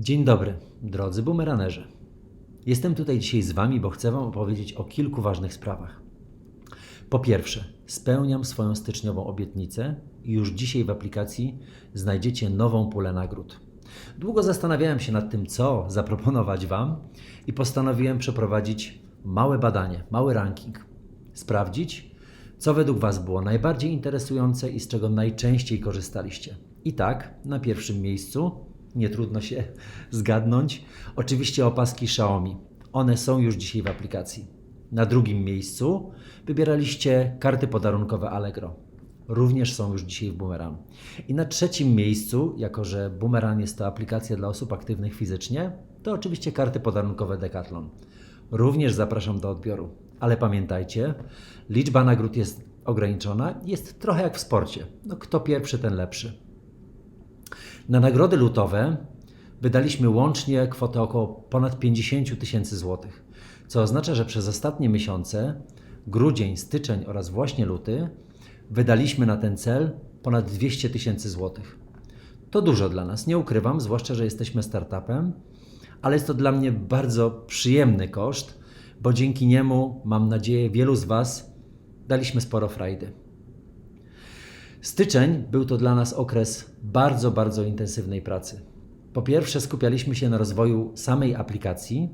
Dzień dobry, drodzy bumeranerzy. Jestem tutaj dzisiaj z Wami, bo chcę Wam opowiedzieć o kilku ważnych sprawach. Po pierwsze, spełniam swoją styczniową obietnicę i już dzisiaj w aplikacji znajdziecie nową pulę nagród. Długo zastanawiałem się nad tym, co zaproponować Wam i postanowiłem przeprowadzić małe badanie, mały ranking. Sprawdzić, co według Was było najbardziej interesujące i z czego najczęściej korzystaliście. I tak, na pierwszym miejscu, nie trudno się zgadnąć, oczywiście opaski Xiaomi. One są już dzisiaj w aplikacji. Na drugim miejscu wybieraliście karty podarunkowe Allegro. Również są już dzisiaj w Boomerang. I na trzecim miejscu, jako że Boomerang jest to aplikacja dla osób aktywnych fizycznie, to oczywiście karty podarunkowe Decathlon. Również zapraszam do odbioru. Ale pamiętajcie, liczba nagród jest ograniczona, jest trochę jak w sporcie. No, kto pierwszy, ten lepszy. Na nagrody lutowe wydaliśmy łącznie kwotę około ponad 50 tysięcy złotych, co oznacza, że przez ostatnie miesiące, grudzień, styczeń oraz właśnie luty, wydaliśmy na ten cel ponad 200 tysięcy złotych. To dużo dla nas, nie ukrywam, zwłaszcza, że jesteśmy startupem, ale jest to dla mnie bardzo przyjemny koszt, bo dzięki niemu, mam nadzieję, wielu z Was daliśmy sporo frajdy. Styczeń był to dla nas okres bardzo, bardzo intensywnej pracy. Po pierwsze, skupialiśmy się na rozwoju samej aplikacji,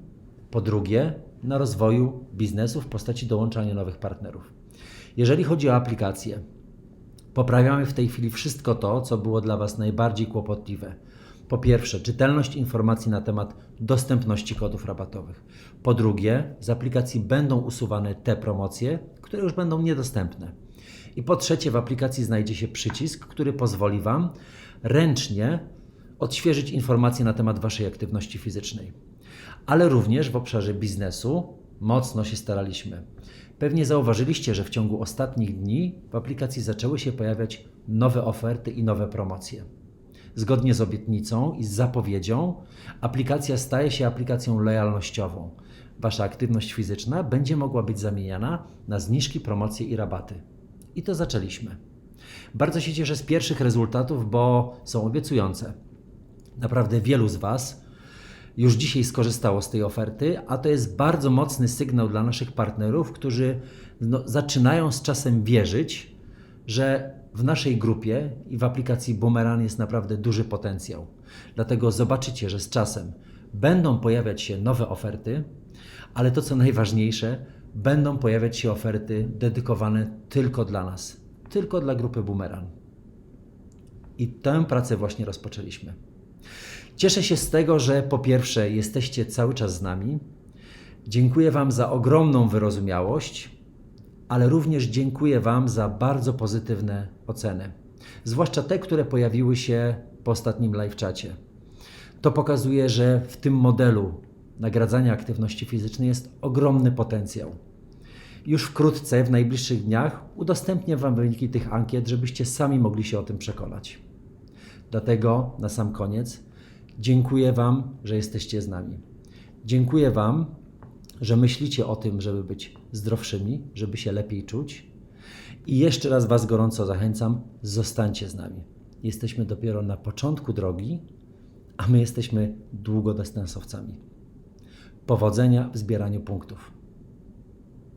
po drugie, na rozwoju biznesu w postaci dołączania nowych partnerów. Jeżeli chodzi o aplikację, poprawiamy w tej chwili wszystko to, co było dla Was najbardziej kłopotliwe. Po pierwsze, czytelność informacji na temat dostępności kodów rabatowych. Po drugie, z aplikacji będą usuwane te promocje, które już będą niedostępne. I po trzecie, w aplikacji znajdzie się przycisk, który pozwoli Wam ręcznie odświeżyć informacje na temat Waszej aktywności fizycznej. Ale również w obszarze biznesu mocno się staraliśmy. Pewnie zauważyliście, że w ciągu ostatnich dni w aplikacji zaczęły się pojawiać nowe oferty i nowe promocje. Zgodnie z obietnicą i z zapowiedzią, aplikacja staje się aplikacją lojalnościową. Wasza aktywność fizyczna będzie mogła być zamieniana na zniżki, promocje i rabaty. I to zaczęliśmy. Bardzo się cieszę z pierwszych rezultatów, bo są obiecujące. Naprawdę wielu z Was już dzisiaj skorzystało z tej oferty, a to jest bardzo mocny sygnał dla naszych partnerów, którzy no, zaczynają z czasem wierzyć, że w naszej grupie i w aplikacji Boomerang jest naprawdę duży potencjał. Dlatego zobaczycie, że z czasem będą pojawiać się nowe oferty, ale to co najważniejsze, będą pojawiać się oferty dedykowane tylko dla nas, tylko dla grupy Boomerang. I tę pracę właśnie rozpoczęliśmy. Cieszę się z tego, że po pierwsze jesteście cały czas z nami. Dziękuję Wam za ogromną wyrozumiałość, ale również dziękuję Wam za bardzo pozytywne oceny, zwłaszcza te, które pojawiły się po ostatnim live czacie. To pokazuje, że w tym modelu nagradzania aktywności fizycznej jest ogromny potencjał. Już wkrótce, w najbliższych dniach, udostępnię Wam wyniki tych ankiet, żebyście sami mogli się o tym przekonać. Dlatego na sam koniec dziękuję Wam, że jesteście z nami. Dziękuję Wam, że myślicie o tym, żeby być zdrowszymi, żeby się lepiej czuć. I jeszcze raz Was gorąco zachęcam, zostańcie z nami. Jesteśmy dopiero na początku drogi, a my jesteśmy długodystansowcami. Powodzenia w zbieraniu punktów.